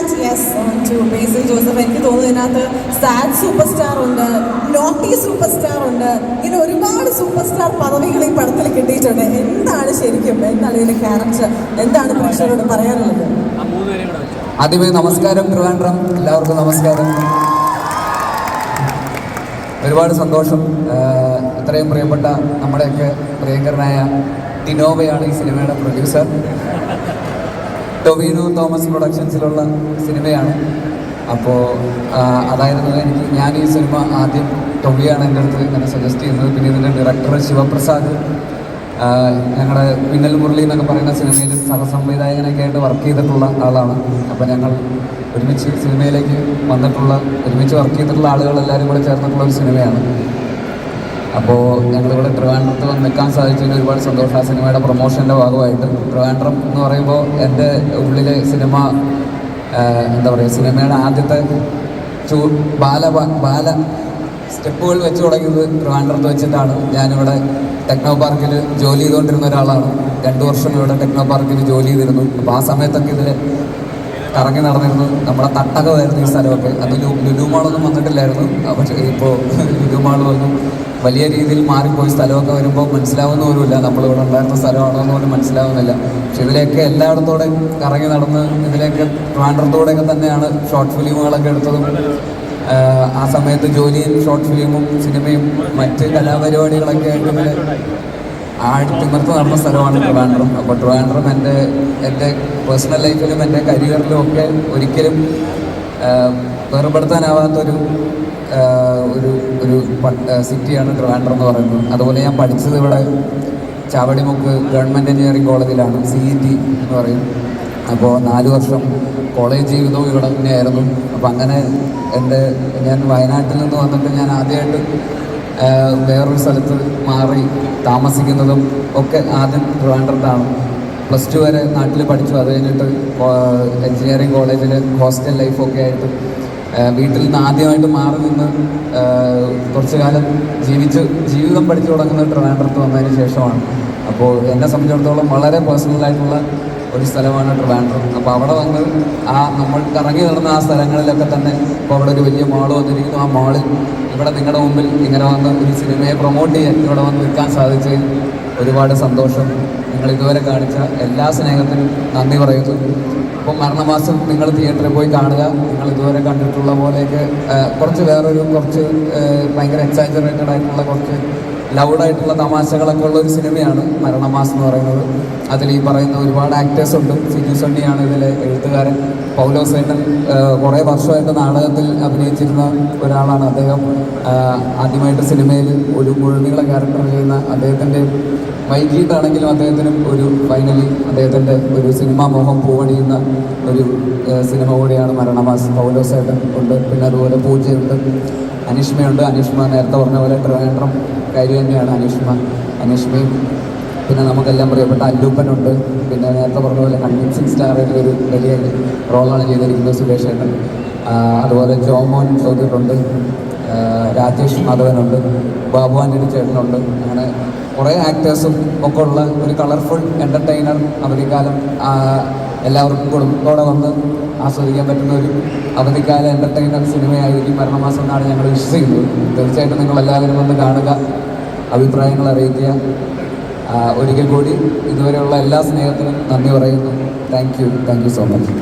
And yes to Basil Joseph എനിക്ക് തോന്നുന്നു ഇതിനകത്ത് സാഡ് സൂപ്പർ സ്റ്റാർ ഉണ്ട് നോട്ടി സൂപ്പർ സ്റ്റാർ ഉണ്ട്. ഇങ്ങനെ ഒരുപാട് സൂപ്പർ സ്റ്റാർ പദവികൾ ഈ പടത്തിൽ കിട്ടിയിട്ടുണ്ട്. എന്താണ് ശരിക്കും എന്താണ് ഇതിന്റെ ക്യാരക്ടർ എന്താണ് പ്രേക്ഷകരോട് പറയാനുള്ളത്? ആദ്യമേ നമസ്കാരം ട്രിവാൻഡ്രം. എല്ലാവർക്കും നമസ്കാരം. ഒരുപാട് സന്തോഷം. ഇത്രയും പ്രിയപ്പെട്ട നമ്മുടെയൊക്കെ പ്രിയങ്കരനായ ടിനോവയാണ് ഈ സിനിമയുടെ പ്രൊഡ്യൂസർ ടൊവിനോ തോമസ് പ്രൊഡക്ഷൻസിലുള്ള സിനിമയാണ്. അപ്പോൾ അതായിരുന്നു എനിക്ക് ഞാൻ ഈ സിനിമ ആദ്യം ടൊവിയാണ് എന്റെ അടുത്ത് ഇങ്ങനെ സജസ്റ്റ് ചെയ്യുന്നത് പിന്നെ ഇതിന്റെ ഡയറക്ടർ ശിവപ്രസാദ് ഞങ്ങളുടെ മിന്നൽ മുരളി എന്നൊക്കെ പറയുന്ന സിനിമയിൽ സഹസംവിധായകനൊക്കെ ആയിട്ട് വർക്ക് ചെയ്തിട്ടുള്ള ആളാണ്. അപ്പോൾ ഞങ്ങൾ ഒരുമിച്ച് സിനിമയിലേക്ക് വന്നിട്ടുള്ള ഒരുമിച്ച് വർക്ക് ചെയ്തിട്ടുള്ള ആളുകൾ എല്ലാവരും കൂടെ ചേർന്നിട്ടുള്ള ഒരു സിനിമയാണ്. അപ്പോൾ ഞങ്ങളിവിടെ ട്രിവാൻഡ്രത്ത് വന്ന് നിൽക്കാൻ സാധിച്ചതിന് ഒരുപാട് സന്തോഷം. ആ സിനിമയുടെ പ്രൊമോഷന്റെ ഭാഗമായിട്ട് ട്രിവാൻഡ്രം എന്ന് പറയുമ്പോൾ എന്റെ ഉള്ളിലെ സിനിമ എന്താ പറയുക സിനിമയുടെ ആദ്യത്തെ ചൂ ബാല ബാല സ്റ്റെപ്പുകൾ വെച്ച് തുടങ്ങിയത് ട്രിവാൻഡ്രത്ത് വെച്ചിട്ടാണ്. ഞാനിവിടെ ടെക്നോ പാർക്കിൽ ജോലി ചെയ്തുകൊണ്ടിരുന്ന ഒരാളാണ്. രണ്ട് വർഷം ഇവിടെ ടെക്നോ പാർക്കിൽ ജോലി ചെയ്തിരുന്നു. അപ്പോൾ ആ സമയത്തൊക്കെ ഇതിൽ കറങ്ങി നടന്നിരുന്നു. നമ്മുടെ തട്ടകമായിരുന്നു ഈ സ്ഥലമൊക്കെ. അന്ന് ലുലുമാളൊന്നും വന്നിട്ടില്ലായിരുന്നു. പക്ഷേ ഇപ്പോൾ ലുലുമാൾ വന്നു. വലിയ രീതിയിൽ മാറിപ്പോയി. സ്ഥലമൊക്കെ വരുമ്പോൾ മനസ്സിലാവുന്ന പോലുമില്ല നമ്മളിവിടെ ഉണ്ടായിരുന്ന സ്ഥലമാണോന്ന് പോലും മനസ്സിലാവുന്നില്ല. പക്ഷെ ഇതിലേക്ക് എല്ലായിടത്തോടെ കറങ്ങി നടന്ന് ഇതിലേക്ക് ട്രാൻഡ്രത്തോടെയൊക്കെ തന്നെയാണ് ഷോർട്ട് ഫിലിമുകളൊക്കെ എടുത്തതും ആ, സമയത്ത് ജോലിയും ഷോർട്ട് ഫിലിമും സിനിമയും മറ്റ് കലാപരിപാടികളൊക്കെ ആയിട്ട് ആഴ്ത്തിമർത്ത് നടന്ന സ്ഥലമാണ് ട്രിവാൻഡ്രം. അപ്പോൾ ട്രിവാൻഡ്രം എന്റെ എന്റെ പേഴ്സണൽ ലൈഫിലും എന്റെ കരിയറിലും ഒക്കെ ഒരിക്കലും വേർപെടുത്താനാവാത്തൊരു ഒരു ഒരു സിറ്റിയാണ് ട്രിവാൻഡ്രം എന്ന് പറയുന്നത്. അതുപോലെ ഞാൻ പഠിച്ചത് ഇവിടെ ചാവടിമുക്ക് ഗവൺമെന്റ് എഞ്ചിനീയറിംഗ് കോളേജിലാണ് സി ഇ ടി എന്ന് പറയും. അപ്പോൾ നാല് വർഷം കോളേജ് ജീവിതവും ഇവിടെ തന്നെയായിരുന്നു. അപ്പോൾ അങ്ങനെ എന്റെ ഞാൻ വയനാട്ടിൽ നിന്ന് വന്നിട്ട് ഞാൻ ആദ്യമായിട്ട് വേറൊരു സ്ഥലത്ത് മാറി താമസിക്കുന്നതും ഒക്കെ ആദ്യം ട്രിവാൻഡ്രത്താണ്. പ്ലസ് ടു വരെ നാട്ടിൽ പഠിച്ചു. അത് കഴിഞ്ഞിട്ട് എഞ്ചിനീയറിംഗ് കോളേജിൽ ഹോസ്റ്റൽ ലൈഫൊക്കെ ആയിട്ട് വീട്ടിൽ നിന്ന് ആദ്യമായിട്ട് മാറി നിന്ന് കുറച്ചു കാലം ജീവിച്ച് ജീവിതം പഠിച്ചു തുടങ്ങുന്നത് ട്രിവാൻഡ്രത്ത് വന്നതിന് ശേഷമാണ് അപ്പോൾ എന്നെ സംബന്ധിച്ചിടത്തോളം വളരെ പേഴ്സണലായിട്ടുള്ള ഒരു സ്ഥലമാണ് ട്രിവാൻഡ്രം. അപ്പോൾ അവിടെ വന്ന് ആ നമ്മൾ കറങ്ങി നടന്ന ആ സ്ഥലങ്ങളിലൊക്കെ തന്നെ ഇപ്പോൾ അവിടെ ഒരു വലിയ മാൾ വന്നിരിക്കുന്നു. ആ മാളിൽ ഇവിടെ നിങ്ങളുടെ മുമ്പിൽ ഇങ്ങനെ വന്ന് ഒരു സിനിമയെ പ്രൊമോട്ട് ചെയ്യാൻ ഇവിടെ വന്ന് നിൽക്കാൻ സാധിച്ചതിൽ ഒരുപാട് സന്തോഷം നിങ്ങൾ ഇതുവരെ കാണിച്ച. എല്ലാ സ്നേഹത്തിനും നന്ദി പറയുന്നു. അപ്പോൾ മരണമാസം നിങ്ങൾ തിയേറ്ററിൽ പോയി കാണുക. നിങ്ങൾ ഇതുവരെ കണ്ടിട്ടുള്ള പോലെയൊക്കെ കുറച്ച് വേറൊരു കുറച്ച് ഭയങ്കര എക്സാജറേറ്റഡ് ആയിട്ടുള്ള കുറച്ച് ലൗഡായിട്ടുള്ള തമാശകളൊക്കെ ഉള്ള ഒരു സിനിമയാണ് മരണമാസം എന്ന് പറയുന്നത്. അതിൽ ഈ പറയുന്ന ഒരുപാട് ആക്ടേഴ്സ് ഉണ്ട്. സിജു സണ്ണിയാണ് ഇതിലെ എഴുത്തുകാരൻ. പൗലോ സേട്ടൻ കുറേ വർഷമായിട്ട് നാടകത്തിൽ അഭിനയിച്ചിരുന്ന ഒരാളാണ് അദ്ദേഹം. ആദ്യമായിട്ട് സിനിമയിൽ ഒരു മുഴുനീള ക്യാരക്ടർ ചെയ്യുന്ന അദ്ദേഹത്തിന്റെ വൈകിട്ടാണെങ്കിലും അദ്ദേഹത്തിനും ഒരു ഫൈനലി അദ്ദേഹത്തിന്റെ ഒരു സിനിമാ മോഹം പൂവണിയുന്ന ഒരു സിനിമ കൂടിയാണ് മരണമാസ്. പൗലോ സേട്ടൻ ഉണ്ട്. പിന്നെ അതുപോലെ പൂജയുണ്ട്. അനിഷ്മയുണ്ട്. അനിഷ്മ നേരത്തെ പറഞ്ഞ പോലെ ട്രിവാൻഡ്രം കാര്യം തന്നെയാണ് അനുഷ്മ. അനുഷ്മയും പിന്നെ നമുക്കെല്ലാം പ്രിയപ്പെട്ട അല്ലൂപ്പനുണ്ട്. പിന്നെ നേരത്തെ പറഞ്ഞ പോലെ കൺവിൻസിങ് സ്റ്റാറിന്റെ ഒരു വലിയ റോളാണ് ചെയ്തിരിക്കുന്നത് സുരേഷ് ഏട്ടൻ. അതുപോലെ ജോമോൻ ചോദ്യട്ടുണ്ട് രാജേഷ് മാധവനുണ്ട്. ബാബു ആന്റണി ചേട്ടനുണ്ട്. അങ്ങനെ കുറേ ആക്ടേഴ്സും ഒക്കെ ഉള്ള ഒരു കളർഫുൾ എന്റർടൈനർ അവധിക്കാലം എല്ലാവർക്കും കുടുംബത്തോടെ വന്ന് ആസ്വദിക്കാൻ പറ്റുന്ന ഒരു അവധിക്കാല എന്റർടൈനർ സിനിമയായിരിക്കും മരണമാസം എന്നാണ് ഞങ്ങൾ വിശ്വസിക്കുന്നത്. തീർച്ചയായിട്ടും നിങ്ങൾ എല്ലാവരും വന്ന് കാണുക അഭിപ്രായങ്ങൾ അറിയിക്കുക. ഒരിക്കൽ കൂടി ഇതുവരെയുള്ള എല്ലാ സ്നേഹത്തിനും നന്ദി പറയുന്നു. Thank you thank you so much